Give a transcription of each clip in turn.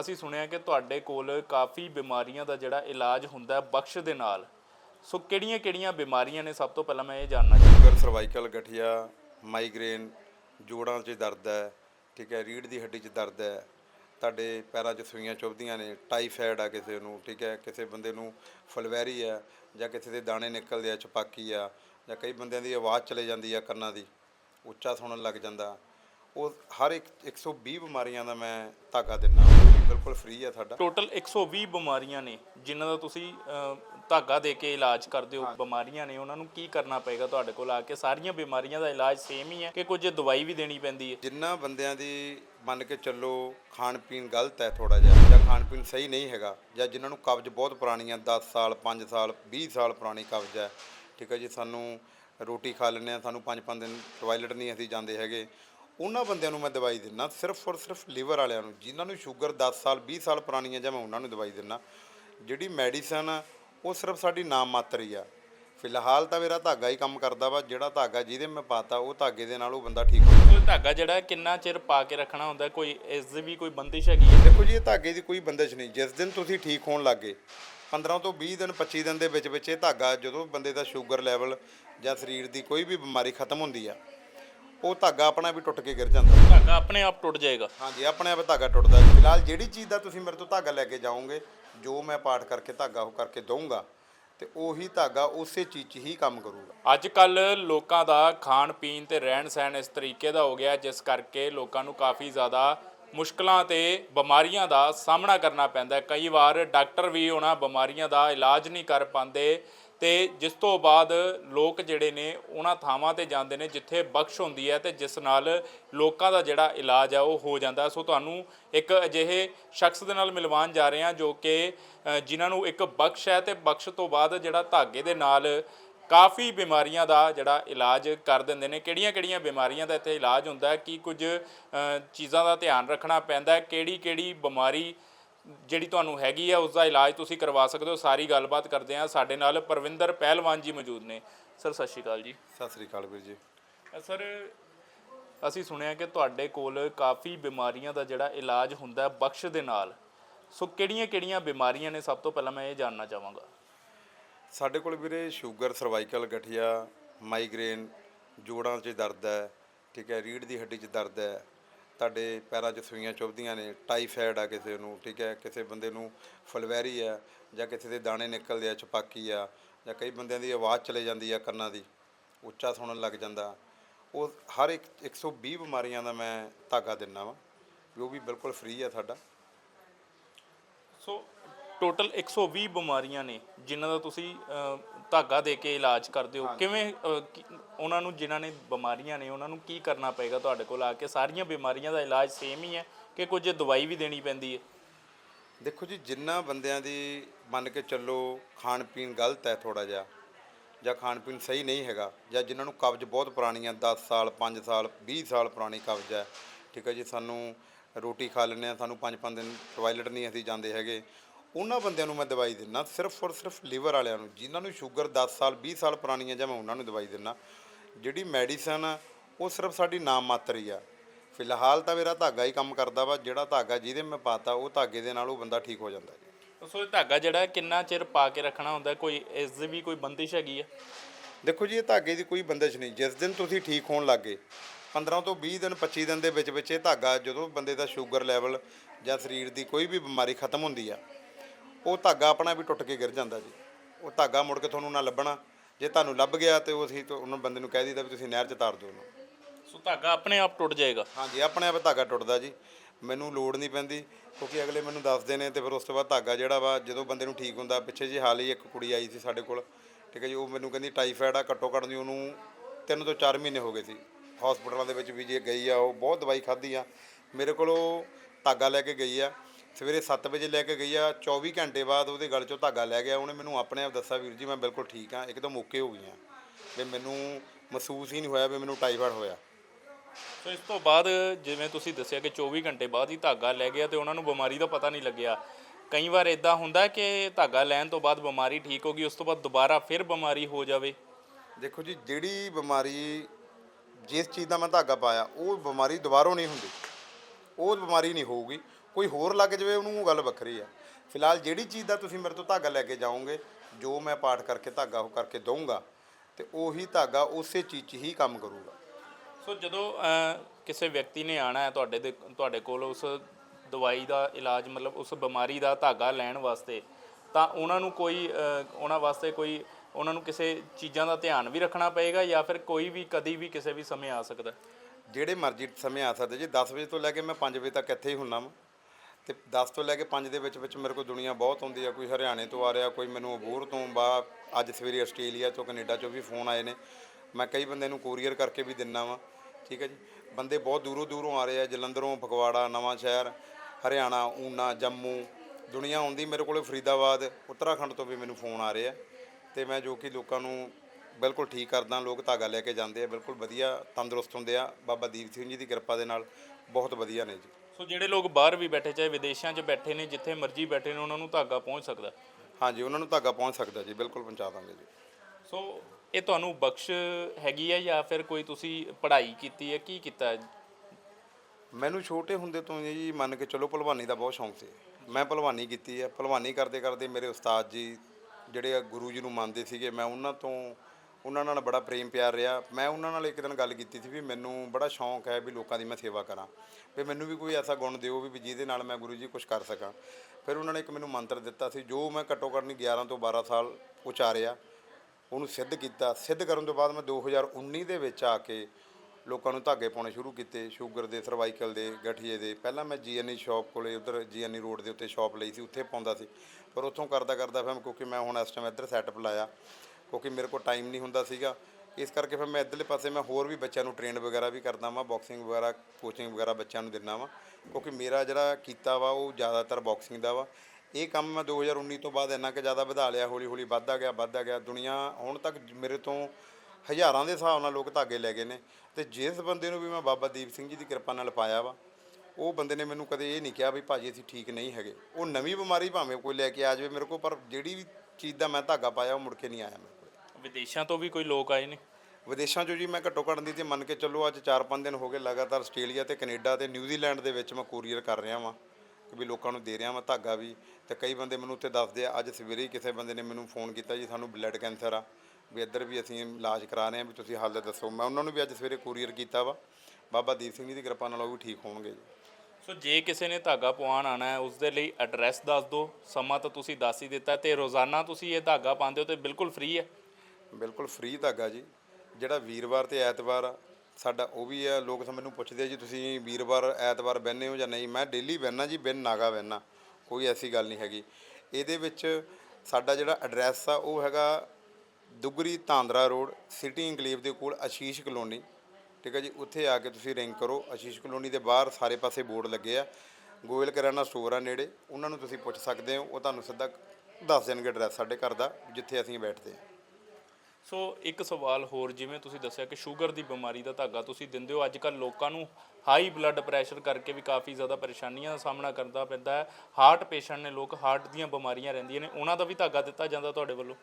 ਅਸੀਂ ਸੁਣਿਆ ਕਿ ਤੁਹਾਡੇ ਕੋਲ ਕਾਫੀ ਬਿਮਾਰੀਆਂ ਦਾ ਜਿਹੜਾ ਇਲਾਜ ਹੁੰਦਾ ਹੈ ਬਖਸ਼ ਦੇ ਨਾਲ। ਸੋ ਕਿਹੜੀਆਂ-ਕਿਹੜੀਆਂ ਬਿਮਾਰੀਆਂ ਨੇ? ਸਭ ਤੋਂ ਪਹਿਲਾਂ ਮੈਂ ਇਹ ਜਾਣਨਾ ਚਾਹੁੰਦਾ ਸਰਵਾਈਕਲ ਗਠੀਆ ਮਾਈਗ੍ਰੇਨ ਜੋੜਾਂ 'ਚ ਦਰਦ ਹੈ, ਠੀਕ ਹੈ, ਰੀੜ੍ਹ ਦੀ ਹੱਡੀ 'ਚ ਦਰਦ ਹੈ। ਤੁਹਾਡੇ ਪੈਰਾਂ 'ਚ ਸੂਈਆਂ ਚੁਭਦੀਆਂ ਨੇ ਟਾਈਫਾਇਡ ਆ ਕਿਸੇ ਨੂੰ, ਠੀਕ ਹੈ, ਕਿਸੇ ਬੰਦੇ ਨੂੰ ਫਲਵੈਰੀ ਆ ਜਾਂ ਕਿਸੇ ਦੇ ਦਾਣੇ ਨਿਕਲਦੇ ਆ, ਚਪਾਕੀ ਆ ਜਾਂ ਕਈ ਬੰਦਿਆਂ ਦੀ ਆਵਾਜ਼ ਚਲੇ ਜਾਂਦੀ ਆ ਕੰਨਾਂ ਦੀ, ਉੱਚਾ ਸੁਣਨ ਲੱਗ ਜਾਂਦਾ। ਉਹ ਹਰ ਇੱਕ 120 ਬਿਮਾਰੀਆਂ ਦਾ ਮੈਂ ਧਾਗਾ ਦਿੰਦਾ। ਬਿਲਕੁਲ ਫ੍ਰੀ ਆ ਸਾਡਾ। ਟੋਟਲ 120 ਬਿਮਾਰੀਆਂ ਨੇ ਜਿਨ੍ਹਾਂ ਦਾ ਤੁਸੀਂ ਧਾਗਾ ਦੇ ਕੇ ਇਲਾਜ ਕਰਦੇ ਹੋ। ਬਿਮਾਰੀਆਂ ਨੇ ਉਹਨਾਂ ਨੂੰ ਕੀ ਕਰਨਾ ਪਏਗਾ ਤੁਹਾਡੇ ਕੋਲ ਆ ਕੇ? ਸਾਰੀਆਂ ਬਿਮਾਰੀਆਂ ਦਾ ਇਲਾਜ ਸੇਮ ਹੀ ਹੈ ਕਿ ਕੁਝ ਦਵਾਈ ਵੀ ਦੇਣੀ ਪੈਂਦੀ ਹੈ? ਜਿੰਨਾ ਬੰਦਿਆਂ ਦੀ ਮੰਨ ਕੇ ਚੱਲੋ ਖਾਣ ਪੀਣ ਗਲਤ ਹੈ ਥੋੜਾ ਜਿਹਾ ਜਾਂ ਖਾਣ ਪੀਣ ਸਹੀ ਨਹੀਂ ਹੈਗਾ ਜਾਂ ਜਿਨ੍ਹਾਂ ਨੂੰ ਕਬਜ਼ ਬਹੁਤ ਪੁਰਾਣੀ ਆ 10 ਸਾਲ 5 ਸਾਲ 20 ਸਾਲ ਪੁਰਾਣੀ ਕਬਜ਼ ਹੈ ਠੀਕ ਹੈ ਜੀ? ਸਾਨੂੰ ਰੋਟੀ ਖਾ ਲੈਂਦੇ ਆ ਸਾਨੂੰ 5-5 ਦਿਨ ਟਾਇਲਟ ਨਹੀਂ ਅਸੀਂ ਜਾਂਦੇ ਹੈਗੇ। ਉਹਨਾਂ ਬੰਦਿਆਂ ਨੂੰ ਮੈਂ ਦਵਾਈ ਦਿੰਦਾ ਸਿਰਫ ਔਰ ਸਿਰਫ ਲੀਵਰ ਵਾਲਿਆਂ ਨੂੰ ਜਿਨ੍ਹਾਂ ਨੂੰ ਸ਼ੂਗਰ 10 ਸਾਲ 20 ਸਾਲ ਪੁਰਾਣੀ ਹੈ ਜਾਂ ਮੈਂ ਉਹਨਾਂ ਨੂੰ ਦਵਾਈ ਦਿੰਦਾ ਜਿਹੜੀ ਮੈਡੀਸਨ ਆ ਉਹ ਸਿਰਫ ਸਾਡੀ ਨਾਮ ਮਾਤਰ ਹੀ ਆ। ਫਿਲਹਾਲ ਤਾਂ ਮੇਰਾ ਧਾਗਾ ਹੀ ਕੰਮ ਕਰਦਾ ਵਾ ਜਿਹੜਾ ਧਾਗਾ ਜਿਹਦੇ ਮੈਂ ਪਾਤਾ ਉਹ ਧਾਗੇ ਦੇ ਨਾਲ ਉਹ ਬੰਦਾ ਠੀਕ ਹੋ ਇਹ ਧਾਗਾ ਜਿਹੜਾ ਕਿੰਨਾ ਚਿਰ ਪਾ ਕੇ ਰੱਖਣਾ ਹੁੰਦਾ? ਕੋਈ ਇਸ ਦੀ ਵੀ ਕੋਈ ਬੰਦਿਸ਼ ਹੈਗੀ ਹੈ? ਦੇਖੋ ਜੀ ਇਹ ਧਾਗੇ ਦੀ ਕੋਈ ਬੰਦਿਸ਼ ਨਹੀਂ। ਜਿਸ ਦਿਨ ਤੁਸੀਂ ਠੀਕ ਹੋਣ ਲੱਗੇ 15 ਤੋਂ 20 ਦਿਨ 25 ਦਿਨ ਦੇ ਵਿੱਚ ਵਿੱਚ ਇਹ ਧਾਗਾ ਜਦੋਂ ਬੰਦੇ ਦਾ ਸ਼ੂਗਰ ਲੈਵਲ ਜਾਂ ਸਰੀਰ ਦੀ ਕੋਈ ਵੀ ਬਿਮਾਰੀ ਖਤਮ ਹੁੰਦੀ ਆ ਉਹ ਧਾਗਾ ਆਪਣਾ ਵੀ ਟੁੱਟ ਕੇ ਗਿਰ ਜਾਂਦਾ। ਧਾਗਾ ਆਪਣੇ ਆਪ ਟੁੱਟ ਜਾਏਗਾ। ਹਾਂਜੀ ਆਪਣੇ ਆਪ ਧਾਗਾ ਟੁੱਟਦਾ ਫਿਲਹਾਲ ਜਿਹੜੀ ਚੀਜ਼ ਦਾ ਤੁਸੀਂ ਮੇਰੇ ਤੋਂ ਧਾਗਾ ਲੈ ਕੇ ਜਾਓਗੇ ਜੋ ਮੈਂ ਪਾਠ ਕਰਕੇ ਧਾਗਾ ਉਹ ਕਰਕੇ ਦਊਂਗਾ ਤੇ ਉਹੀ ਧਾਗਾ ਉਸੇ ਚੀਜ਼ 'ਚ ਹੀ ਕੰਮ ਕਰੂਗਾ। ਅੱਜ ਕੱਲ ਲੋਕਾਂ ਦਾ ਖਾਣ ਪੀਣ ਤੇ ਰਹਿਣ ਸਹਿਣ ਇਸ ਤਰੀਕੇ ਦਾ ਹੋ ਗਿਆ ਜਿਸ ਕਰਕੇ ਲੋਕਾਂ ਨੂੰ ਕਾਫੀ ਜ਼ਿਆਦਾ ਮੁਸ਼ਕਲਾਂ ਤੇ ਬਿਮਾਰੀਆਂ ਦਾ ਸਾਹਮਣਾ ਕਰਨਾ ਪੈਂਦਾ ਹੈ। ਕਈ ਵਾਰ ਡਾਕਟਰ ਵੀ ਉਹਨਾਂ ਬਿਮਾਰੀਆਂ ਦਾ ਇਲਾਜ ਨਹੀਂ ਕਰ ਪਾਉਂਦੇ। ਤੇ ਜਿਸ ਤੋਂ ਬਾਅਦ ਲੋਕ ਜਿਹੜੇ ਨੇ ਉਹਨਾਂ ਥਾਵਾਂ ਤੇ ਜਾਂਦੇ ਨੇ ਜਿੱਥੇ ਬਖਸ਼ ਹੁੰਦੀ ਹੈ ਤੇ ਜਿਸ ਨਾਲ ਲੋਕਾਂ ਦਾ ਜਿਹੜਾ ਇਲਾਜ ਆ ਉਹ ਹੋ ਜਾਂਦਾ ਸੋ ਤੁਹਾਨੂੰ ਇੱਕ ਅਜਿਹੇ ਸ਼ਖਸ ਦੇ ਨਾਲ ਮਿਲਵਾਉਣ ਜਾ ਰਹੇ ਹਾਂ ਜੋ ਕਿ ਜਿਨ੍ਹਾਂ ਨੂੰ ਇੱਕ ਬਖਸ਼ ਹੈ ਤੇ ਬਖਸ਼ ਤੋਂ ਬਾਅਦ ਜਿਹੜਾ ਧਾਗੇ ਦੇ ਨਾਲ ਕਾਫੀ ਬਿਮਾਰੀਆਂ ਦਾ ਜਿਹੜਾ ਇਲਾਜ ਕਰ ਦਿੰਦੇ ਨੇ। ਕਿਹੜੀਆਂ-ਕਿਹੜੀਆਂ ਬਿਮਾਰੀਆਂ ਦਾ ਇੱਥੇ ਇਲਾਜ ਹੁੰਦਾ ਹੈ? ਕੀ ਕੁਝ ਚੀਜ਼ਾਂ ਦਾ ਧਿਆਨ ਰੱਖਣਾ ਪੈਂਦਾ ਹੈ? ਕਿਹੜੀ-ਕਿਹੜੀ ਬਿਮਾਰੀ ਜਿਹੜੀ ਤੁਹਾਨੂੰ ਹੈਗੀ ਆ ਉਸ ਦਾ ਇਲਾਜ ਤੁਸੀਂ ਕਰਵਾ ਸਕਦੇ ਹੋ। ਸਾਰੀ ਗੱਲਬਾਤ ਕਰਦੇ ਹਾਂ। ਸਾਡੇ ਨਾਲ ਪਰਵਿੰਦਰ ਪਹਿਲਵਾਨ ਜੀ ਮੌਜੂਦ ਨੇ। ਸਰ ਸਤਿ ਸ਼੍ਰੀ ਅਕਾਲ ਜੀ। ਸਤਿ ਸ੍ਰੀ ਅਕਾਲ ਵੀਰ ਜੀ। ਸਰ ਅਸੀਂ ਸੁਣਿਆ ਕਿ ਤੁਹਾਡੇ ਕੋਲ ਕਾਫੀ ਬਿਮਾਰੀਆਂ ਦਾ ਜਿਹੜਾ ਇਲਾਜ ਹੁੰਦਾ ਹੈ ਬਖਸ਼ ਦੇ ਨਾਲ। ਸੋ ਕਿਹੜੀਆਂ-ਕਿਹੜੀਆਂ ਬਿਮਾਰੀਆਂ ਨੇ? ਸਭ ਤੋਂ ਪਹਿਲਾਂ ਮੈਂ ਇਹ ਜਾਣਨਾ ਚਾਹਾਂਗਾ। ਸਾਡੇ ਕੋਲ ਵੀਰੇ ਸ਼ੂਗਰ ਸਰਵਾਈਕਲ ਗਠੀਆ ਮਾਈਗ੍ਰੇਨ ਜੋੜਾਂ 'ਚ ਦਰਦ ਹੈ ਠੀਕ ਹੈ ਰੀੜ੍ਹ ਦੀ ਹੱਡੀ 'ਚ ਦਰਦ ਹੈ ਤੁਹਾਡੇ ਪੈਰਾਂ 'ਚ ਸੂਈਆਂ ਚੁਭਦੀਆਂ ਨੇ ਟਾਈਫਾਇਡ ਆ ਕਿਸੇ ਨੂੰ, ਠੀਕ ਹੈ, ਕਿਸੇ ਬੰਦੇ ਨੂੰ ਫਲਵੈਰੀ ਆ ਜਾਂ ਕਿਸੇ ਦੇ ਦਾਣੇ ਨਿਕਲਦੇ ਆ, ਚਪਾਕੀ ਆ ਜਾਂ ਕਈ ਬੰਦਿਆਂ ਦੀ ਆਵਾਜ਼ ਚਲੇ ਜਾਂਦੀ ਆ ਕੰਨਾਂ ਦੀ, ਉੱਚਾ ਸੁਣਨ ਲੱਗ ਜਾਂਦਾ। ਉਹ ਹਰ ਇੱਕ 120 ਬਿਮਾਰੀਆਂ ਦਾ ਮੈਂ ਧਾਗਾ ਦਿੰਦਾ ਵਾਂ, ਵੀ ਉਹ ਵੀ ਬਿਲਕੁਲ ਫ੍ਰੀ ਆ ਸਾਡਾ। ਸੋ ਟੋਟਲ 120 ਬਿਮਾਰੀਆਂ ਨੇ ਜਿਨ੍ਹਾਂ ਦਾ ਤੁਸੀਂ ਅ, ਧਾਗਾ ਦੇ ਕੇ ਇਲਾਜ ਕਰਦੇ ਹੋ। ਕਿਵੇਂ ਅ, ਕੀ- ਉਹਨਾਂ ਨੂੰ ਜਿਨ੍ਹਾਂ ਨੇ ਬਿਮਾਰੀਆਂ ਨੇ ਉਹਨਾਂ ਨੂੰ ਕੀ ਕਰਨਾ ਪਏਗਾ ਤੁਹਾਡੇ ਕੋਲ ਆ ਕੇ? ਸਾਰੀਆਂ ਬਿਮਾਰੀਆਂ ਦਾ ਇਲਾਜ ਸੇਮ ਹੀ ਹੈ ਕਿ ਕੁਝ ਦਵਾਈ ਵੀ ਦੇਣੀ ਪੈਂਦੀ ਹੈ? ਦੇਖੋ ਜੀ ਜਿੰਨਾ ਬੰਦਿਆਂ ਦੀ ਮੰਨ ਕੇ ਚੱਲੋ ਖਾਣ ਪੀਣ ਗਲਤ ਹੈ ਥੋੜਾ ਜਿਹਾ ਜਾਂ ਖਾਣ ਪੀਣ ਸਹੀ ਨਹੀਂ ਹੈਗਾ ਜਾਂ ਜਿਨ੍ਹਾਂ ਨੂੰ ਕਬਜ਼ ਬਹੁਤ ਪੁਰਾਣੀ ਆ 10 ਸਾਲ 5 ਸਾਲ 20 ਸਾਲ ਪੁਰਾਣੀ ਕਬਜ਼ ਹੈ ਠੀਕ ਹੈ ਜੀ ਸਾਨੂੰ ਰੋਟੀ ਖਾ ਲੈਂਦੇ ਆ ਸਾਨੂੰ 5-5 ਦਿਨ ਟਾਇਲਟ ਨਹੀਂ ਅਸੀਂ ਜਾਂਦੇ ਹੈਗੇ ਉਹਨਾਂ ਬੰਦਿਆਂ ਨੂੰ ਮੈਂ ਦਵਾਈ ਦਿੰਦਾ ਸਿਰਫ ਔਰ ਸਿਰਫ ਲੀਵਰ ਵਾਲਿਆਂ ਨੂੰ ਜਿਨ੍ਹਾਂ ਨੂੰ ਸ਼ੂਗਰ 10 ਸਾਲ 20 ਸਾਲ ਪੁਰਾਣੀ ਹੈ ਜਾਂ ਮੈਂ ਉਹਨਾਂ ਨੂੰ ਦਵਾਈ ਦਿੰਦਾ ਜਿਹੜੀ ਮੈਡੀਸਨ ਆ ਉਹ ਸਿਰਫ ਸਾਡੀ ਨਾਮ ਮਾਤਰ ਹੀ ਆ। ਫਿਲਹਾਲ ਤਾਂ ਮੇਰਾ ਧਾਗਾ ਹੀ ਕੰਮ ਕਰਦਾ ਵਾ ਜਿਹੜਾ ਧਾਗਾ ਜਿਹਦੇ ਮੈਂ ਪਾਤਾ ਉਹ ਧਾਗੇ ਦੇ ਨਾਲ ਉਹ ਬੰਦਾ ਠੀਕ ਹੋ ਜਾਂਦਾ ਜੀ। ਸੋ ਇਹ ਧਾਗਾ ਜਿਹੜਾ ਕਿੰਨਾ ਚਿਰ ਪਾ ਕੇ ਰੱਖਣਾ ਹੁੰਦਾ? ਕੋਈ ਇਸ ਦੀ ਵੀ ਕੋਈ ਬੰਦਿਸ਼ ਹੈਗੀ ਹੈ ਦੇਖੋ ਜੀ ਇਹ ਧਾਗੇ ਦੀ ਕੋਈ ਬੰਦਿਸ਼ ਨਹੀਂ। ਜਿਸ ਦਿਨ ਤੁਸੀਂ ਠੀਕ ਹੋਣ ਲੱਗੇ 15 ਤੋਂ 20 ਦਿਨ 25 ਦਿਨ ਦੇ ਵਿੱਚ ਵਿੱਚ ਇਹ ਧਾਗਾ ਜਦੋਂ ਬੰਦੇ ਦਾ ਸ਼ੂਗਰ ਲੈਵਲ ਜਾਂ ਸਰੀਰ ਦੀ ਕੋਈ ਵੀ ਬਿਮਾਰੀ ਖਤਮ ਹੁੰਦੀ ਆ ਉਹ ਧਾਗਾ ਆਪਣਾ ਵੀ ਟੁੱਟ ਕੇ ਗਿਰ ਜਾਂਦਾ ਜੀ। ਉਹ ਧਾਗਾ ਮੁੜ ਕੇ ਤੁਹਾਨੂੰ ਨਾ ਲੱਭਣਾ। ਜੇ ਤੁਹਾਨੂੰ ਲੱਭ ਗਿਆ ਤੇ ਉਹ ਅਸੀਂ ਤਾਂ ਉਹਨਾਂ ਬੰਦੇ ਨੂੰ ਕਹਿ ਦਈਦਾ ਵੀ ਤੁਸੀਂ ਨਹਿਰ 'ਚ ਤਾਰ ਦਿਓ ਉਹਨੂੰ। ਸੋ ਧਾਗਾ ਆਪਣੇ ਆਪ ਟੁੱਟ ਜਾਏਗਾ। ਹਾਂਜੀ ਆਪਣੇ ਆਪ ਧਾਗਾ ਟੁੱਟਦਾ ਜੀ। ਮੈਨੂੰ ਲੋੜ ਨਹੀਂ ਪੈਂਦੀ ਕਿਉਂਕਿ ਅਗਲੇ ਮੈਨੂੰ ਦੱਸਦੇ ਨੇ ਤੇ ਫਿਰ ਉਸ ਤੋਂ ਬਾਅਦ ਧਾਗਾ ਜਿਹੜਾ ਵਾ ਜਦੋਂ ਬੰਦੇ ਨੂੰ ਠੀਕ ਹੁੰਦਾ ਪਿੱਛੇ ਜੀ ਹਾਲ ਹੀ ਇੱਕ ਕੁੜੀ ਆਈ ਸੀ ਸਾਡੇ ਕੋਲ। ਠੀਕ ਹੈ ਜੀ ਉਹ ਮੈਨੂੰ ਕਹਿੰਦੀ ਟਾਈਫਾਇਡ ਆ ਘੱਟੋ ਘੱਟ ਦੀ ਉਹਨੂੰ 3 ਤੋਂ 4 ਮਹੀਨੇ ਹੋ ਗਏ ਸੀ। ਹਸਪੀਟਲਾਂ ਦੇ ਵਿੱਚ ਵੀ ਜੇ ਗਈ ਆ ਉਹ ਬਹੁਤ ਦਵਾਈ ਖਾਧੀ ਆ। ਮੇਰੇ ਕੋਲ ਉਹ ਧਾਗਾ ਲੈ ਕੇ ਗਈ ਆ। ਸਵੇਰੇ 7 ਵਜੇ ਲੈ ਕੇ ਗਈ ਆ 24 ਘੰਟੇ ਬਾਅਦ ਉਹਦੇ ਗਲ ਚੋਂ ਧਾਗਾ ਲੈ ਗਿਆ ਉਹਨੇ ਮੈਨੂੰ ਆਪਣੇ ਆਪ ਦੱਸਿਆ ਵੀਰ ਜੀ ਮੈਂ ਬਿਲਕੁਲ ਠੀਕ ਆ ਇੱਕਦਮ ਓਕੇ ਹੋ ਗਈ ਆ ਵੀ ਮੈਨੂੰ ਮਹਿਸੂਸ ਹੀ ਨਹੀਂ ਹੋਇਆ ਵੀ ਮੈਨੂੰ ਟਾਈਫਾਇਡ ਹੋਇਆ। ਸੋ ਇਸ ਤੋਂ ਬਾਅਦ ਜਿਵੇਂ ਤੁਸੀਂ ਦੱਸਿਆ ਕਿ 24 ਘੰਟੇ ਬਾਅਦ ਹੀ ਧਾਗਾ ਲੈ ਗਿਆ ਤੇ ਉਹਨਾਂ ਨੂੰ ਬਿਮਾਰੀ ਦਾ ਪਤਾ ਨਹੀਂ ਲੱਗਿਆ। ਕਈ ਵਾਰ ਇਦਾਂ ਹੁੰਦਾ ਕਿ ਧਾਗਾ ਲੈਣ ਤੋਂ ਬਾਅਦ ਬਿਮਾਰੀ ਠੀਕ ਹੋ ਗਈ ਉਸ ਤੋਂ ਬਾਅਦ ਦੁਬਾਰਾ ਫਿਰ ਬਿਮਾਰੀ ਹੋ ਜਾਵੇ। ਦੇਖੋ ਜੀ ਜਿਹੜੀ ਬਿਮਾਰੀ ਜਿਸ ਚੀਜ਼ ਦਾ ਮੈਂ ਧਾਗਾ ਪਾਇਆ ਉਹ ਬਿਮਾਰੀ ਦੁਬਾਰੋਂ ਨਹੀਂ ਹੁੰਦੀ। ਉਹ ਬਿਮਾਰੀ ਨਹੀਂ ਹੋਊਗੀ। ਕੋਈ ਹੋਰ ਲੱਗ ਜਾਵੇ ਉਹਨੂੰ ਉਹ ਗੱਲ ਵੱਖਰੀ ਆ। ਫਿਲਹਾਲ ਜਿਹੜੀ ਚੀਜ਼ ਦਾ ਤੁਸੀਂ ਮੇਰੇ ਤੋਂ ਧਾਗਾ ਲੈ ਕੇ ਜਾਓਗੇ ਜੋ ਮੈਂ ਪਾਠ ਕਰਕੇ ਧਾਗਾ ਉਹ ਕਰਕੇ ਦਊਂਗਾ ਤੇ ਉਹੀ ਧਾਗਾ ਉਸੇ ਚੀਜ਼ 'ਚ ਹੀ ਕੰਮ ਕਰੂਗਾ। ਸੋ ਜਦੋਂ ਅਹ, ਕਿਸੇ ਵਿਅਕਤੀ ਨੇ ਆਣਾ ਹੈ ਤੁਹਾਡੇ ਦੇ ਤੁਹਾਡੇ ਕੋਲ ਉਸ ਦਵਾਈ ਦਾ ਇਲਾਜ ਮਤਲਬ ਉਸ ਬਿਮਾਰੀ ਦਾ ਧਾਗਾ ਲੈਣ ਵਾਸਤੇ ਤਾਂ ਉਹਨਾਂ ਨੂੰ ਕੋਈ ਅਹ, ਉਹਨਾਂ ਵਾਸਤੇ ਕੋਈ ਉਹਨਾਂ ਨੂੰ ਕਿਸੇ ਚੀਜ਼ਾਂ ਦਾ ਧਿਆਨ ਵੀ ਰੱਖਣਾ ਪਏਗਾ ਜਾਂ ਫਿਰ ਕੋਈ ਵੀ ਕਦੀ ਵੀ ਕਿਸੇ ਵੀ ਸਮੇਂ ਆ ਸਕਦਾ? ਹੈ? ਜਿਹੜੇ ਮਰਜ਼ੀ ਸਮੇਂ ਆ ਸਕਦੇ ਜੀ 10 ਵਜੇ ਤੋਂ ਲੈ ਕੇ ਮੈਂ 5 ਵਜੇ ਤੱਕ ਇੱਥੇ ਹੀ ਹੁੰਨਾ ਵਾਂ। ਤੇ 10 ਤੋਂ ਲੈ ਕੇ 5 ਦੇ ਵਿੱਚ ਵਿੱਚ ਮੇਰੇ ਕੋਲ ਦੁਨੀਆ ਬਹੁਤ ਆਉਂਦੀ ਆ, ਕੋਈ ਹਰਿਆਣੇ ਤੋਂ ਆ ਰਿਹਾ, ਕੋਈ ਮੈਨੂੰ ਅਬੂਰ ਤੋਂ ਬਾ, ਅੱਜ ਸਵੇਰੇ ਆਸਟ੍ਰੇਲੀਆ ਤੋਂ ਕੈਨੇਡਾ ਚੋਂ ਵੀ ਫੋਨ ਆਏ ਨੇ। ਮੈਂ ਕਈ ਬੰਦੇ ਨੂੰ ਕੋਰੀਅਰ ਕਰਕੇ ਵੀ ਦਿੰਨਾ ਵਾਂ, ਠੀਕ ਹੈ ਜੀ। ਬੰਦੇ ਬਹੁਤ ਦੂਰੋਂ ਦੂਰੋਂ ਆ ਰਹੇ ਆ, ਜਲੰਧਰੋਂ, ਫਗਵਾੜਾ, ਨਵਾਂ ਸ਼ਹਿਰ, ਹਰਿਆਣਾ, ਊਨਾ, ਜੰਮੂ, ਦੁਨੀਆ ਆਉਂਦੀ ਮੇਰੇ ਕੋਲੇ ਫਰੀਦਾਬਾਦ, ਉੱਤਰਾਖੰਡ ਤੋਂ ਵੀ ਮੈਨੂੰ ਫੋਨ ਆ ਰਹੇ ਆ। ਤੇ ਮੈਂ ਜੋ ਕਿ ਲੋਕਾਂ ਨੂੰ ਬਿਲਕੁਲ ਠੀਕ ਕਰਦਾ, ਲੋਕ ਧਾਗਾ ਲੈ ਕੇ ਜਾਂਦੇ ਆ, ਬਿਲਕੁਲ ਵਧੀਆ ਤੰਦਰੁਸਤ ਹੁੰਦੇ ਆ। ਬਾਬਾ ਦੀਪ ਸਿੰਘ ਜੀ ਦੀ ਕਿਰਪਾ ਦੇ ਨਾਲ ਬਹੁਤ ਵਧੀਆ ਨੇ ਜੀ। ਸੋ ਜਿਹੜੇ ਲੋਕ ਬਾਹਰ ਵੀ ਬੈਠੇ ਚਾਹੇ ਵਿਦੇਸ਼ਾਂ 'ਚ ਬੈਠੇ ਨੇ ਜਿੱਥੇ ਮਰਜ਼ੀ ਬੈਠੇ ਨੇ ਉਹਨਾਂ ਨੂੰ ਧਾਗਾ ਪਹੁੰਚ ਸਕਦਾ। ਹਾਂਜੀ ਉਹਨਾਂ ਨੂੰ ਧਾਗਾ ਪਹੁੰਚ ਸਕਦਾ ਜੀ ਬਿਲਕੁਲ ਪਹੁੰਚਾ ਦਾਂਗੇ ਜੀ। ਸੋ ਇਹ ਤੁਹਾਨੂੰ ਬਖਸ਼ ਹੈਗੀ ਹੈ ਜਾਂ ਫਿਰ ਕੋਈ ਤੁਸੀਂ ਪੜ੍ਹਾਈ ਕੀਤੀ ਹੈ ਕੀ ਕੀਤਾ? ਹੈ ਮੈਨੂੰ ਛੋਟੇ ਹੁੰਦੇ ਤੋਂ ਜੀ ਮੰਨ ਕੇ ਚਲੋ ਭਲਵਾਨੀ ਦਾ ਬਹੁਤ ਸ਼ੌਂਕ ਸੀ। ਮੈਂ ਭਲਵਾਨੀ ਕੀਤੀ ਹੈ ਭਲਵਾਨੀ ਕਰਦੇ ਕਰਦੇ ਮੇਰੇ ਉਸਤਾਦ ਜੀ ਜਿਹੜੇ ਆ ਗੁਰੂ ਜੀ ਨੂੰ ਮੰਨਦੇ ਸੀਗੇ ਮੈਂ ਉਹਨਾਂ ਤੋਂ ਉਹਨਾਂ ਨਾਲ ਬੜਾ ਪ੍ਰੇਮ ਪਿਆਰ ਰਿਹਾ। ਮੈਂ ਉਹਨਾਂ ਨਾਲ ਇੱਕ ਦਿਨ ਗੱਲ ਕੀਤੀ ਸੀ ਵੀ ਮੈਨੂੰ ਬੜਾ ਸ਼ੌਂਕ ਹੈ ਵੀ ਲੋਕਾਂ ਦੀ ਮੈਂ ਸੇਵਾ ਕਰਾਂ। ਵੀ ਮੈਨੂੰ ਵੀ ਕੋਈ ਐਸਾ ਗੁਣ ਦਿਓ ਵੀ ਜਿਹਦੇ ਨਾਲ ਮੈਂ ਗੁਰੂ ਜੀ ਕੁਝ ਕਰ ਸਕਾਂ। ਫਿਰ ਉਹਨਾਂ ਨੇ ਇੱਕ ਮੈਨੂੰ ਮੰਤਰ ਦਿੱਤਾ ਸੀ, ਜੋ ਮੈਂ ਘੱਟੋ ਘੱਟ ਨਹੀਂ 11 ਤੋਂ 12 ਸਾਲ ਉਚਾਰਿਆ, ਉਹਨੂੰ ਸਿੱਧ ਕੀਤਾ। ਸਿੱਧ ਕਰਨ ਤੋਂ ਬਾਅਦ ਮੈਂ 2019 ਦੇ ਵਿੱਚ ਆ ਕੇ ਲੋਕਾਂ ਨੂੰ ਧਾਗੇ ਪਾਉਣੇ ਸ਼ੁਰੂ ਕੀਤੇ, ਸ਼ੂਗਰ ਦੇ, ਸਰਵਾਈਕਲ ਦੇ, ਗਠੀਏ ਦੇ। ਪਹਿਲਾਂ ਮੈਂ ਜੀਐਨਈ ਸ਼ਾਪ ਕੋਲੇ, ਉਧਰ ਜੀਐਨਈ ਰੋਡ ਦੇ ਉੱਤੇ ਸ਼ਾਪ ਲਈ ਸੀ, ਉੱਥੇ ਪਾਉਂਦਾ ਸੀ। ਪਰ ਉੱਥੋਂ ਕਰਦਾ ਕਰਦਾ ਫਿਰ ਕਿਉਂਕਿ ਮੈਂ ਹੁਣ ਇਸ ਟਾਈਮ ਇੱਧਰ ਸੈਟਅਪ ਲਾਇਆ ਕਿਉਂਕਿ ਮੇਰੇ ਕੋਲ ਟਾਈਮ ਨਹੀਂ ਹੁੰਦਾ ਸੀਗਾ। ਇਸ ਕਰਕੇ ਫਿਰ ਮੈਂ ਇੱਧਰਲੇ ਪਾਸੇ ਮੈਂ ਹੋਰ ਵੀ ਬੱਚਿਆਂ ਨੂੰ ਟ੍ਰੇਨ ਵਗੈਰਾ ਵੀ ਕਰਦਾ ਵਾਂ ਬਾਕਸਿੰਗ ਵਗੈਰਾ ਕੋਚਿੰਗ ਵਗੈਰਾ ਬੱਚਿਆਂ ਨੂੰ ਦਿੰਦਾ ਵਾਂ। ਕਿਉਂਕਿ ਮੇਰਾ ਜਿਹੜਾ ਕੀਤਾ ਵਾ, ਉਹ ਜ਼ਿਆਦਾਤਰ ਬਾਕਸਿੰਗ ਦਾ ਵਾ। ਇਹ ਕੰਮ ਮੈਂ 2019 ਤੋਂ ਬਾਅਦ ਇੰਨਾ ਕਿ ਜ਼ਿਆਦਾ ਵਧਾ ਲਿਆ ਹੌਲੀ ਹੌਲੀ ਵੱਧਦਾ ਗਿਆ ਵੱਧਦਾ ਗਿਆ। ਦੁਨੀਆ ਹੁਣ ਤੱਕ ਮੇਰੇ ਤੋਂ ਹਜ਼ਾਰਾਂ ਦੇ ਹਿਸਾਬ ਨਾਲ ਲੋਕ ਧਾਗੇ ਲੈ ਗਏ ਨੇ। ਤੇ ਜਿਸ ਬੰਦੇ ਨੂੰ ਵੀ ਮੈਂ ਬਾਬਾ ਦੀਪ ਸਿੰਘ ਜੀ ਦੀ ਕਿਰਪਾ ਨਾਲ ਪਾਇਆ ਵਾ, ਉਹ ਬੰਦੇ ਨੇ ਮੈਨੂੰ ਕਦੇ ਇਹ ਨਹੀਂ ਕਿਹਾ ਵੀ ਭਾਜੀ ਅਸੀਂ ਠੀਕ ਨਹੀਂ ਹੈਗੇ। ਉਹ ਨਵੀਂ ਬਿਮਾਰੀ ਭਾਵੇਂ ਕੋਈ ਲੈ ਕੇ ਆ ਜਾਵੇ ਮੇਰੇ ਕੋਲ, ਪਰ ਜਿਹੜੀ ਵੀ ਚੀਜ਼ ਦਾ ਮੈਂ ਧਾਗਾ ਪਾਇਆ, ਉਹ ਮੁੜ ਕੇ ਨਹੀਂ ਆਇਆ ਮੈਂ। ਵਿਦੇਸ਼ਾਂ ਤੋਂ ਵੀ ਕੋਈ ਲੋਕ ਆਏ ਨੇ? ਵਿਦੇਸ਼ਾਂ 'ਚੋਂ ਜੀ ਮੈਂ ਘੱਟੋ ਘੱਟ ਦੀ ਤੇ ਮੰਨ ਕੇ ਚੱਲੋ ਅੱਜ 4-5 ਦਿਨ ਹੋ ਗਏ ਲਗਾਤਾਰ ਆਸਟ੍ਰੇਲੀਆ ਤੇ ਕੈਨੇਡਾ ਤੇ ਨਿਊਜ਼ੀਲੈਂਡ ਦੇ ਵਿੱਚ ਮੈਂ ਕੋਰੀਅਰ ਕਰ ਰਿਹਾ ਵਾਂ ਕਿ ਵੀ ਲੋਕਾਂ ਨੂੰ ਦੇ ਰਿਹਾ ਵਾਂ ਧਾਗਾ ਵੀ ਤੇ ਕਈ ਬੰਦੇ ਮੈਨੂੰ ਉੱਥੇ ਦੱਸਦੇ ਆ ਅੱਜ ਸਵੇਰੇ ਹੀ ਕਿਸੇ ਬੰਦੇ ਨੇ ਮੈਨੂੰ ਫੋਨ ਕੀਤਾ ਜੀ ਸਾਨੂੰ ਬਲੱਡ ਕੈਂਸਰ ਆ ਵੀ ਇੱਧਰ ਵੀ ਅਸੀਂ ਇਲਾਜ ਕਰਾ ਰਹੇ ਹਾਂ ਵੀ ਤੁਸੀਂ ਹੱਲ ਦੱਸੋ। ਮੈਂ ਉਹਨਾਂ ਨੂੰ ਵੀ ਅੱਜ ਸਵੇਰੇ ਕੋਰੀਅਰ ਕੀਤਾ ਵਾ ਬਾਬਾ ਦੀਪ ਸਿੰਘ ਜੀ ਦੀ ਕਿਰਪਾ ਨਾਲ ਉਹ ਵੀ ਠੀਕ ਹੋਣਗੇ ਜੀ। ਸੋ ਜੇ ਕਿਸੇ ਨੇ ਧਾਗਾ ਪਵਾਉਣ ਆਣਾ ਹੈ ਉਸ ਦੇ ਲਈ ਐਡਰੈਸ ਦੱਸ ਦਿਓ ਸਮਾਂ ਤਾਂ ਤੁਸੀਂ ਦੱਸ ਹੀ ਦਿੱਤਾ ਤੇ ਰੋਜ਼ਾਨਾ ਤੁਸੀਂ ਇਹ ਧਾਗਾ ਪਾਉਂਦੇ ਹੋ ਤੇ ਬਿਲਕੁਲ ਫ੍ਰੀ ਹੈ। ਬਿਲਕੁਲ ਫ੍ਰੀ ਧਾਗਾ ਜੀ। ਜਿਹੜਾ ਵੀਰਵਾਰ ਤੇ ਐਤਵਾਰ ਆ, ਸਾਡਾ ਉਹ ਵੀ ਆ ਲੋਕ ਤਾਂ ਮੈਨੂੰ ਪੁੱਛਦੇ ਆ ਜੀ ਤੁਸੀਂ ਵੀਰਵਾਰ ਐਤਵਾਰ ਬਹਿੰਦੇ ਹੋ ਜਾਂ ਨਹੀਂ? ਮੈਂ ਡੇਲੀ ਬਹਿਨਾ ਜੀ ਬਿਨ ਨਾਗਾ ਬਹਿਨਾ ਕੋਈ ਐਸੀ ਗੱਲ ਨਹੀਂ ਹੈਗੀ। ਇਹਦੇ ਵਿੱਚ ਸਾਡਾ ਜਿਹੜਾ ਐਡਰੈਸ ਆ ਉਹ ਹੈਗਾ Dugri Tandra road city enclave ਦੇ ਕੋਲ ਆਸ਼ੀਸ਼ ਕਲੋਨੀ। ਠੀਕ ਹੈ ਜੀ ਉੱਥੇ ਆ ਕੇ ਤੁਸੀਂ ਰਿੰਗ ਕਰੋ। ਆਸ਼ੀਸ਼ ਕਲੋਨੀ ਦੇ ਬਾਹਰ ਸਾਰੇ ਪਾਸੇ ਬੋਰਡ ਲੱਗੇ ਆ। ਗੋਇਲ ਕਰਿਆਨਾ ਸਟੋਰ ਆ ਨੇੜੇ। ਉਹਨਾਂ ਨੂੰ ਤੁਸੀਂ ਪੁੱਛ ਸਕਦੇ ਹੋ। ਉਹ ਤੁਹਾਨੂੰ ਸਿੱਧਾ ਦੱਸ ਦੇਣਗੇ ਐਡਰੈਸ ਸਾਡੇ ਘਰ ਦਾ ਜਿੱਥੇ ਅਸੀਂ ਬੈਠਦੇ ਹਾਂ ਸੋ ਇੱਕ ਸਵਾਲ ਹੋਰ, ਜਿਵੇਂ ਤੁਸੀਂ ਦੱਸਿਆ ਕਿ ਸ਼ੂਗਰ ਦੀ ਬਿਮਾਰੀ ਦਾ ਧਾਗਾ ਤੁਸੀਂ ਦਿੰਦੇ ਹੋ ਅੱਜ ਕੱਲ ਲੋਕਾਂ ਨੂੰ ਹਾਈ ਬਲੱਡ ਪ੍ਰੈਸ਼ਰ ਕਰਕੇ ਵੀ ਕਾਫੀ ਜ਼ਿਆਦਾ ਪਰੇਸ਼ਾਨੀਆਂ ਦਾ ਸਾਹਮਣਾ ਕਰਨਾ ਪੈਂਦਾ ਹੈ। ਹਾਰਟ ਪੇਸ਼ੈਂਟ ਨੇ ਲੋਕ ਹਾਰਟ ਦੀਆਂ ਬਿਮਾਰੀਆਂ ਰਹਿੰਦੀਆਂ ਨੇ, ਉਹਨਾਂ ਦਾ ਵੀ ਧਾਗਾ ਦਿੱਤਾ ਜਾਂਦਾ ਤੁਹਾਡੇ ਵੱਲੋਂ?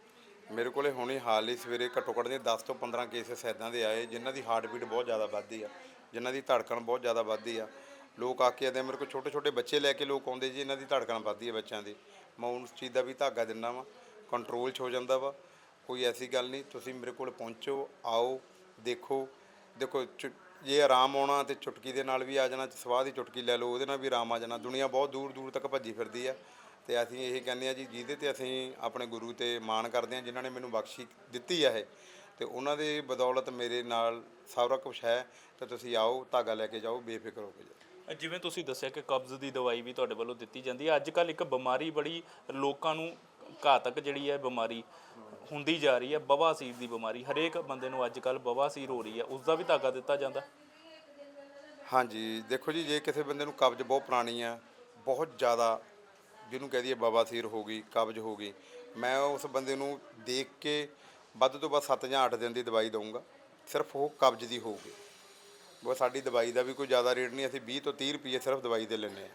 ਮੇਰੇ ਕੋਲੇ ਹੁਣੇ ਹਾਲ ਹੀ ਸਵੇਰੇ ਘੱਟੋ ਘੱਟ ਦੇ 10 ਤੋਂ 15 ਕੇਸਸ ਐਦਾਂ ਦੇ ਆਏ, ਜਿਨ੍ਹਾਂ ਦੀ ਹਾਰਟ ਬੀਟ ਬਹੁਤ ਜ਼ਿਆਦਾ ਵੱਧਦੀ ਆ, ਜਿਨ੍ਹਾਂ ਦੀ ਧੜਕਣ ਬਹੁਤ ਜ਼ਿਆਦਾ ਵੱਧਦੀ ਆ। ਲੋਕ ਆ ਕੇ ਆਦੇ, ਮੇਰੇ ਕੋਲ ਛੋਟੇ ਛੋਟੇ ਬੱਚੇ ਲੈ ਕੇ ਲੋਕ ਆਉਂਦੇ ਜੀ, ਇਹਨਾਂ ਦੀ ਧੜਕਣ ਵੱਧਦੀ ਆ ਬੱਚਿਆਂ ਦੀ। ਮੈਂ ਉਸ ਚੀਜ਼ ਦਾ ਵੀ ਧਾਗਾ ਦਿੰਦਾ ਵਾਂ ਕੰਟਰੋਲ 'ਚ ਹੋ ਜਾਂਦਾ ਵਾ। ਕੋਈ ਐਸੀ ਗੱਲ ਨਹੀਂ, ਤੁਸੀਂ ਮੇਰੇ ਕੋਲ ਪਹੁੰਚੋ, ਆਓ, ਦੇਖੋ। ਦੇਖੋ, ਚੁ- ਜੇ ਆਰਾਮ ਆਉਣਾ ਤੇ ਚੁਟਕੀ ਦੇ ਨਾਲ ਵੀ ਆ ਜਾਣਾ ਸਵਾਹ ਦੀ ਚੁਟਕੀ ਲੈ ਲਓ, ਉਹਦੇ ਨਾਲ ਵੀ ਆਰਾਮ ਆ ਜਾਣਾ। ਦੁਨੀਆ ਬਹੁਤ ਦੂਰ ਦੂਰ ਤੱਕ ਭੱਜੀ ਫਿਰਦੀ ਆ। ਤੇ ਅਸੀਂ ਇਹ ਕਹਿੰਦੇ ਆ ਜੀ, ਜਿਹਦੇ ਤੇ ਅਸੀਂ ਆਪਣੇ ਗੁਰੂ ਤੇ ਮਾਣ ਕਰਦੇ ਆ, ਜਿਨ੍ਹਾਂ ਨੇ ਮੈਨੂੰ ਬਖਸ਼ੀ ਦਿੱਤੀ ਆ ਇਹ, ਤੇ ਉਹਨਾਂ ਦੇ ਬਦੌਲਤ ਮੇਰੇ ਨਾਲ ਸਾਰਾ ਕੁਝ ਹੈ, ਤੇ ਤੁਸੀਂ ਆਓ, ਧਾਗਾ ਲੈ ਕੇ ਜਾਓ, ਬੇਫਿਕਰ ਹੋ ਕੇ ਜਾਓ। ਜਿਵੇਂ ਤੁਸੀਂ ਦੱਸਿਆ ਕਿ ਕਬਜ਼ ਦੀ ਦਵਾਈ ਵੀ ਤੁਹਾਡੇ ਵੱਲੋਂ ਦਿੱਤੀ ਜਾਂਦੀ ਹੈ ਅੱਜ ਕੱਲ ਇੱਕ ਬਿਮਾਰੀ ਬੜੀ ਲੋਕਾਂ ਨੂੰ ਘਾਤਕ ਜਿਹੜੀ ਹੈ ਬਿਮਾਰੀ ਹੁੰਦੀ ਜਾ ਰਹੀ ਹੈ ਬਵਾਸੀਰ ਦੀ ਬਿਮਾਰੀ। ਹਰੇਕ ਬੰਦੇ ਨੂੰ ਅੱਜ ਕੱਲ ਬਵਾਸੀਰ ਹੋ ਰਹੀ ਹੈ ਉਸ ਦਾ ਵੀ ਧਾਗਾ ਦਿੱਤਾ ਜਾਂਦਾ। ਹਾਂਜੀ, ਦੇਖੋ ਜੀ, ਜੇ ਕਿਸੇ ਬੰਦੇ ਨੂੰ ਕਬਜ਼ ਬਹੁਤ ਪੁਰਾਣੀ ਆ ਬਹੁਤ ਜ਼ਿਆਦਾ, ਜਿਹਨੂੰ ਕਹਿ ਦਈਏ ਬਵਾਸੀਰ ਹੋ ਗਈ, ਕਬਜ਼ ਹੋ ਗਈ, ਮੈਂ ਉਸ ਬੰਦੇ ਨੂੰ ਦੇਖ ਕੇ ਵੱਧ ਤੋਂ ਵੱਧ 7 ਜਾਂ 8 ਦਿਨ ਦੀ ਦਵਾਈ ਦਊਂਗਾ, ਸਿਰਫ ਉਹ ਕਬਜ਼ ਦੀ ਹੋਊਗੀ। ਉਹ ਸਾਡੀ ਦਵਾਈ ਦਾ ਵੀ ਕੋਈ ਜ਼ਿਆਦਾ ਰੇਟ ਨਹੀਂ, ਅਸੀਂ 20 ਤੋਂ 30 ਰੁਪਏ ਸਿਰਫ ਦਵਾਈ ਦੇ ਲੈਂਦੇ ਆ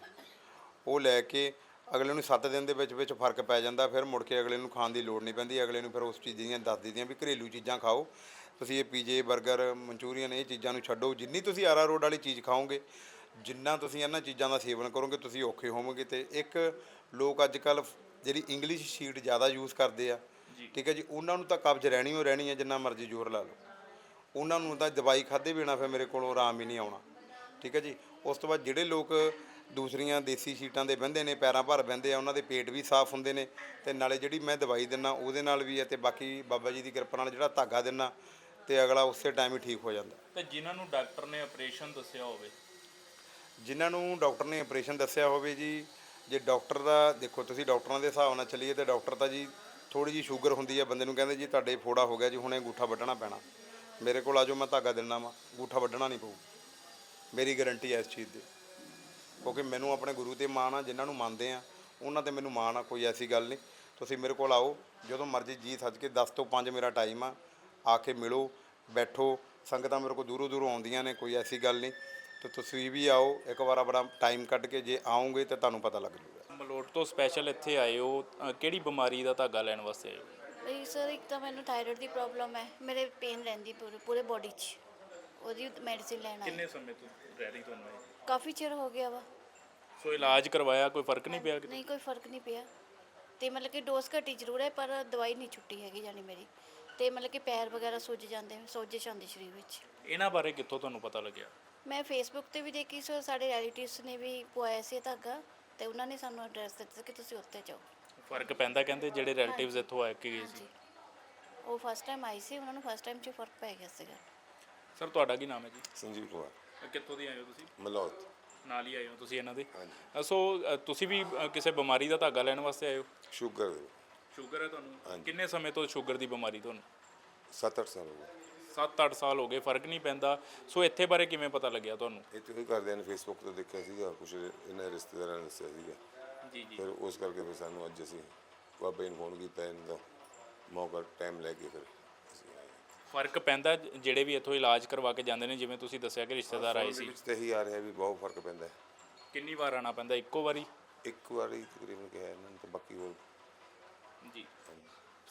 ਉਹ ਲੈ ਕੇ ਅਗਲੇ ਨੂੰ 7 ਦਿਨ ਦੇ ਵਿੱਚ ਵਿੱਚ ਫ਼ਰਕ ਪੈ ਜਾਂਦਾ ਫਿਰ ਮੁੜ ਕੇ ਅਗਲੇ ਨੂੰ ਖਾਣ ਦੀ ਲੋੜ ਨਹੀਂ ਪੈਂਦੀ ਅਗਲੇ ਨੂੰ ਫਿਰ ਉਸ ਚੀਜ਼ ਦੀਆਂ ਦੱਸ ਦਿੰਦੀਆਂ ਵੀ ਘਰੇਲੂ ਚੀਜ਼ਾਂ ਖਾਓ। ਤੁਸੀਂ ਇਹ ਪੀਜੇ 버ਗਰ ਮਨਚੂਰੀਅਨ ਇਹ ਚੀਜ਼ਾਂ ਨੂੰ ਛੱਡੋ ਜਿੰਨੀ ਤੁਸੀਂ ਆਰਾ ਰੋਡ ਵਾਲੀ ਚੀਜ਼ ਖਾਓਗੇ ਜਿੰਨਾ ਤੁਸੀਂ ਇਹਨਾਂ ਚੀਜ਼ਾਂ ਦਾ ਸੇਵਨ ਕਰੋਗੇ ਤੁਸੀਂ ਔਖੇ ਹੋਵੋਗੇ। ਤੇ ਇੱਕ ਲੋਕ ਅੱਜ ਕੱਲ ਜਿਹੜੀ ਇੰਗਲਿਸ਼ ਸ਼ੀਟ ਜ਼ਿਆਦਾ ਯੂਜ਼ ਕਰਦੇ ਆ ਠੀਕ ਹੈ ਜੀ ਉਹਨਾਂ ਨੂੰ ਤਾਂ ਕਬਜ਼ ਰਹਿਣੀ ਹੋ ਰਹਿਣੀ ਹੈ ਜਿੰਨਾ ਮਰਜ਼ੀ ਜ਼ੋਰ ਲਾ ਲਓ। ਉਹਨਾਂ ਨੂੰ ਤਾਂ ਦਵਾਈ ਖਾਦੇ ਬਿਨਾ ਫਿਰ ਮੇਰੇ ਕੋਲੋਂ ਆਰਾਮ ਹੀ ਨਹੀਂ ਆਉਣਾ ਠੀਕ ਹੈ ਜੀ। ਉਸ ਤੋਂ ਬਾਅਦ ਜਿਹੜੇ ਲੋਕ ਦੂਸਰੀਆਂ ਦੇਸੀ ਸ਼ੀਟਾਂ ਦੇ ਬੰਦੇ ਨੇ ਪੈਰਾਂ ਭਰ ਬੰਦੇ ਆ ਉਹਨਾਂ ਦੇ ਪੇਟ ਵੀ ਸਾਫ਼ ਹੁੰਦੇ ਨੇ ਤੇ ਨਾਲੇ ਜਿਹੜੀ ਮੈਂ ਦਵਾਈ ਦਿੰਨਾ ਉਹਦੇ ਨਾਲ ਵੀ ਹੈ ਤੇ ਬਾਕੀ ਬਾਬਾ ਜੀ ਦੀ ਕਿਰਪਾ ਨਾਲ ਜਿਹੜਾ ਧਾਗਾ ਦਿੰਨਾ ਤੇ ਅਗਲਾ ਉਸੇ ਟਾਈਮ ਹੀ ਠੀਕ ਹੋ ਜਾਂਦਾ। ਤੇ ਜਿਨ੍ਹਾਂ ਨੂੰ ਡਾਕਟਰ ਨੇ ਆਪਰੇਸ਼ਨ ਦੱਸਿਆ ਹੋਵੇ? ਜਿਨ੍ਹਾਂ ਨੂੰ ਡਾਕਟਰ ਨੇ ਆਪਰੇਸ਼ਨ ਦੱਸਿਆ ਹੋਵੇ ਜੀ ਜੇ ਡਾਕਟਰ ਦਾ ਦੇਖੋ ਤੁਸੀਂ ਡਾਕਟਰਾਂ ਦੇ ਹਿਸਾਬ ਨਾਲ ਚੱਲੀਏ ਤੇ ਡਾਕਟਰ ਤਾਂ ਜੀ ਥੋੜੀ ਜੀ ਸ਼ੂਗਰ ਹੁੰਦੀ ਹੈ ਬੰਦੇ ਨੂੰ ਕਹਿੰਦੇ ਜੀ ਤੁਹਾਡੇ ਫੋੜਾ ਹੋ ਗਿਆ ਜੀ ਹੁਣੇ ਅੰਗੂਠਾ ਵੱਢਣਾ ਪੈਣਾ। ਮੇਰੇ ਕੋਲ ਆਜੋ ਮੈਂ ਧਾਗਾ ਦਿੰਨਾ ਵਾ ਅੰਗੂਠਾ ਵੱਢਣਾ ਨਹੀਂ ਪਊ। ਮੇਰੀ ਗਾਰੰਟੀ ਹੈ ਇਸ ਚੀਜ਼ ਦੀ। ਕਿਉਂਕਿ ਮੈਨੂੰ ਆਪਣੇ ਗੁਰੂ ਤੇ ਮਾਣ ਆ ਜਿਨ੍ਹਾਂ ਨੂੰ ਮੰਨਦੇ ਆ ਉਹਨਾਂ ਤੇ ਮੈਨੂੰ ਮਾਣ ਆ ਕੋਈ ਐਸੀ ਗੱਲ ਨਹੀਂ। ਤੁਸੀਂ ਮੇਰੇ ਕੋਲ ਆਓ ਜਦੋਂ ਮਰਜ਼ੀ ਜੀ ਸੱਜ ਕੇ 10 ਤੋਂ 5 ਮੇਰਾ ਟਾਈਮ ਆ ਆ ਕੇ ਮਿਲੋ ਬੈਠੋ ਸੰਗਤਾਂ ਮੇਰੇ ਕੋਲ ਦੂਰੋਂ ਦੂਰੋਂ ਆਉਂਦੀਆਂ ਨੇ ਕੋਈ ਐਸੀ ਗੱਲ ਨਹੀਂ। ਤੇ ਤੁਸੀਂ ਵੀ ਆਓ ਇੱਕ ਵਾਰ ਆਪਣਾ ਟਾਈਮ ਕੱਢ ਕੇ ਜੇ ਆਓਗੇ ਤਾਂ ਤੁਹਾਨੂੰ ਪਤਾ ਲੱਗ ਜੂਗਾ। ਮਲੋਟ ਤੋਂ ਸਪੈਸ਼ਲ ਇੱਥੇ ਆਏ ਹੋ ਅ, ਕਿਹੜੀ ਬਿਮਾਰੀ ਦਾ ਧਾਗਾ ਲੈਣ ਵਾਸਤੇ ਆਏ ਹੋ? ਇਹ ਸਰ ਇੱਕ ਤਾਂ ਮੈਨੂੰ ਥਾਇਰਾਇਡ ਦੀ ਪ੍ਰੋਬਲਮ ਹੈ ਮੇਰੇ ਪੇਨ ਰਹਿੰਦੀ ਪੂਰੇ ਪੂਰੇ ਬੋਡੀ 'ਚ। ਉਹਦੀ ਮੈਡੀਸਿਨ ਲੈਣਾ ਹੈ ਕਿੰਨੇ ਸਮੇਂ ਤੋਂ ਰਹਿ ਰਹੀ ਤੁਹਾਨੂੰ? ਕਾਫੀ ਚਿਰ ਹੋ ਗਿਆ ਵਾ। ਸੋ ਇਲਾਜ ਕਰਵਾਇਆ ਕੋਈ ਫ਼ਰਕ ਨਹੀਂ ਪਿਆ? ਨਹੀਂ ਕੋਈ ਫ਼ਰਕ ਨਹੀਂ ਪਿਆ। ਤੇ ਮਤਲਬ ਕਿ ਡੋਜ਼ ਘਟੀ ਜ਼ਰੂਰ ਹੈ ਪਰ ਦਵਾਈ ਨਹੀਂ ਛੁੱਟੀ ਹੈਗੀ ਜਾਨੀ ਮੇਰੀ। ਤੇ ਮਤਲਬ ਕਿ ਪੈਰ ਵਗੈਰਾ ਸੁੱਜ ਜਾਂਦੇ ਸੋਜਿਸ਼ ਆਉਂਦੀ ਸਰੀਰ ਵਿੱਚ। ਇਹਨਾਂ ਬਾਰੇ ਕਿੱਥੋਂ ਤੁਹਾਨੂੰ ਪਤਾ ਲੱਗਿਆ? ਮੈਂ ਫੇਸਬੁੱਕ ਤੇ ਵੀ ਦੇਖੀ ਸੋ ਸਾਡੇ ਰਿਲੇਟਿਵਸ ਨੇ ਵੀ ਪਵਾਇਆ ਸੀ ਇਹ ਧਾਗਾ ਤੇ ਉਹਨਾਂ ਨੇ ਸਾਨੂੰ ਐਡਰੈਸ ਦਿੱਤਾ ਕਿ ਤੁਸੀਂ ਉੱਥੇ ਜਾਓ। ਫ਼ਰਕ ਪੈਂਦਾ ਕਹਿੰਦੇ ਜਿਹੜੇ ਰਿਲੇਟਿਵਸ ਇੱਥੋਂ ਆਏ ਕੇ ਗਏ ਸੀ। ਹਾਂਜੀ। ਉਹ ਫਸਟ ਟਾਈਮ ਆਈ ਸੀ ਉਹਨਾਂ ਨੂੰ ਫਸਟ ਟਾਈਮ 'ਚ ਫ਼ਰਕ ਪੈ ਗਿਆ ਸੀਗਾ। ਸਰ ਤੁਹਾਡਾ ਕੀ ਨਾਮ ਹੈ ਜੀ? ਸੰਜੀਵ ਕੁਮਾਰ। ਕਿੱਥੋਂ ਦੀ ਆਏ ਹੋ ਤੁਸੀਂ? ਮਲੌਤ ਨਾਲ ਹੀ ਆਏ ਹੋ ਤੁਸੀਂ ਇਹਨਾਂ ਦੇ। ਹਾਂਜੀ। ਅ, ਸੋ ਅ, ਤੁਸੀਂ ਵੀ ਅ, ਕਿਸੇ ਬਿਮਾਰੀ ਦਾ ਧਾਗਾ ਲੈਣ ਵਾਸਤੇ ਆਏ ਹੋ? ਸ਼ੂਗਰ ਦੇ। ਸ਼ੂਗਰ ਹੈ ਤੁਹਾਨੂੰ। ਕਿੰਨੇ ਸਮੇਂ ਤੋਂ ਸ਼ੂਗਰ ਦੀ ਬਿਮਾਰੀ ਤੁਹਾਨੂੰ? 7-8 ਸਾਲ ਹੋ ਗਏ। 7-8 ਸਾਲ ਹੋ ਗਏ ਫ਼ਰਕ ਨਹੀਂ ਪੈਂਦਾ। ਸੋ ਇੱਥੇ ਬਾਰੇ ਕਿਵੇਂ ਪਤਾ ਲੱਗਿਆ ਤੁਹਾਨੂੰ? ਇਹ ਤੋਂ ਹੀ ਕਰਦਿਆਂ ਨੇ ਫੇਸਬੁੱਕ ਤੋਂ ਦੇਖਿਆ ਸੀਗਾ ਕੁਝ ਇਹਨਾਂ ਰਿਸ਼ਤੇਦਾਰਾਂ ਨੇ ਦੱਸਿਆ ਸੀਗਾ। ਜੀ ਜੀ। ਫਿਰ ਉਸ ਕਰਕੇ ਫਿਰ ਸਾਨੂੰ ਅੱਜ ਅਸੀਂ ਬਾਬਾ ਜੀ ਨੂੰ ਫੋਨ ਕੀਤਾ ਇਹਨਾਂ ਦਾ। ਮੌਕਾ ਟਾਈਮ ਲੈ ਕੇ ਫਿਰ। ਫ਼ਰਕ ਪੈਂਦਾ ਜਿਹੜੇ ਵੀ ਇੱਥੋਂ ਇਲਾਜ ਕਰਵਾ ਕੇ ਜਾਂਦੇ ਨੇ ਜਿਵੇਂ ਤੁਸੀਂ ਦੱਸਿਆ ਕਿ ਰਿਸ਼ਤੇਦਾਰ ਆਏ ਸੀ। ਵਿੱਚ ਤੇ ਹੀ ਆ ਰਿਹਾ ਵੀ ਬਹੁਤ ਫ਼ਰਕ ਪੈਂਦਾ। ਹੈ ਕਿੰਨੀ ਵਾਰ ਆਣਾ ਪੈਂਦਾ ਇੱਕੋ ਵਾਰੀ? ਇੱਕ ਵਾਰੀ ਤਕਰੀਬਨ ਕਿਹਾ ਇਹਨਾਂ ਨੇ ਤੇ ਬਾਕੀ ਹੋਰ। ਜੀ।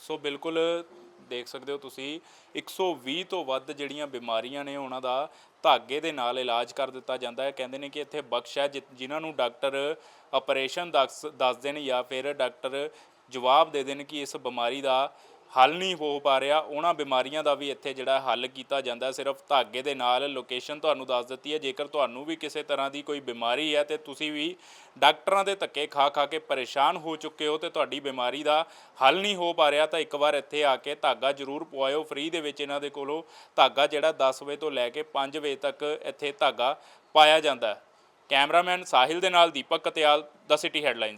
ਸੋ ਬਿਲਕੁਲ ਦੇਖ ਸਕਦੇ ਹੋ ਤੁਸੀਂ 120 ਤੋਂ ਵੱਧ ਜਿਹੜੀਆਂ ਬਿਮਾਰੀਆਂ ਨੇ ਉਹਨਾਂ ਦਾ ਧਾਗੇ ਦੇ ਨਾਲ ਇਲਾਜ ਕਰ ਦਿੱਤਾ ਜਾਂਦਾ ਹੈ। ਕਹਿੰਦੇ ਨੇ ਕਿ ਇੱਥੇ ਬਖਸ਼ ਹੈ ਜਿ- ਜਿਨ੍ਹਾਂ ਨੂੰ ਡਾਕਟਰ ਆਪਰੇਸ਼ਨ ਦੱਸ ਦੱਸ ਦੇਣ ਜਾਂ ਫਿਰ ਡਾਕਟਰ ਜਵਾਬ ਦੇ ਦੇਣ ਕਿ ਇਸ ਬਿਮਾਰੀ ਦਾ ਹੱਲ ਨਹੀਂ ਹੋ ਪਾ ਰਿਹਾ, ਉਹਨਾਂ ਬਿਮਾਰੀਆਂ ਦਾ ਵੀ ਇੱਥੇ ਜਿਹੜਾ ਹੱਲ ਕੀਤਾ ਜਾਂਦਾ, ਸਿਰਫ ਧਾਗੇ ਦੇ ਨਾਲ ਲੋਕੇਸ਼ਨ ਤੁਹਾਨੂੰ ਦੱਸ ਦਿੱਤੀ ਹੈ, ਜੇਕਰ ਤੁਹਾਨੂੰ ਵੀ ਕਿਸੇ ਤਰ੍ਹਾਂ ਦੀ ਕੋਈ ਬਿਮਾਰੀ ਹੈ ਤੇ ਤੁਸੀਂ ਵੀ ਡਾਕਟਰਾਂ ਦੇ ਧੱਕੇ ਖਾ ਖਾ ਕੇ ਪਰੇਸ਼ਾਨ ਹੋ ਚੁੱਕੇ ਹੋ ਤੇ ਤੁਹਾਡੀ ਬਿਮਾਰੀ ਦਾ ਹੱਲ ਨਹੀਂ ਹੋ ਪਾ ਰਿਹਾ, ਤਾਂ ਇੱਕ ਵਾਰ ਇੱਥੇ ਆ ਕੇ ਧਾਗਾ ਜ਼ਰੂਰ ਪਵਾਇਓ, ਫ੍ਰੀ ਦੇ ਵਿੱਚ ਇਹਨਾਂ ਦੇ ਕੋਲੋਂ ਧਾਗਾ ਜਿਹੜਾ 10 ਵਜੇ ਤੋਂ ਲੈ ਕੇ 5 ਵਜੇ ਤੱਕ ਇੱਥੇ ਧਾਗਾ ਪਾਇਆ ਜਾਂਦਾ ਹੈ। ਕੈਮਰਾਮੈਨ ਸਾਹਿਲ ਦੇ ਨਾਲ ਦੀਪਕ ਕਤਿਆਲ ਦਾ ਸਿਟੀ ਹੈਡਲਾਈਨਸ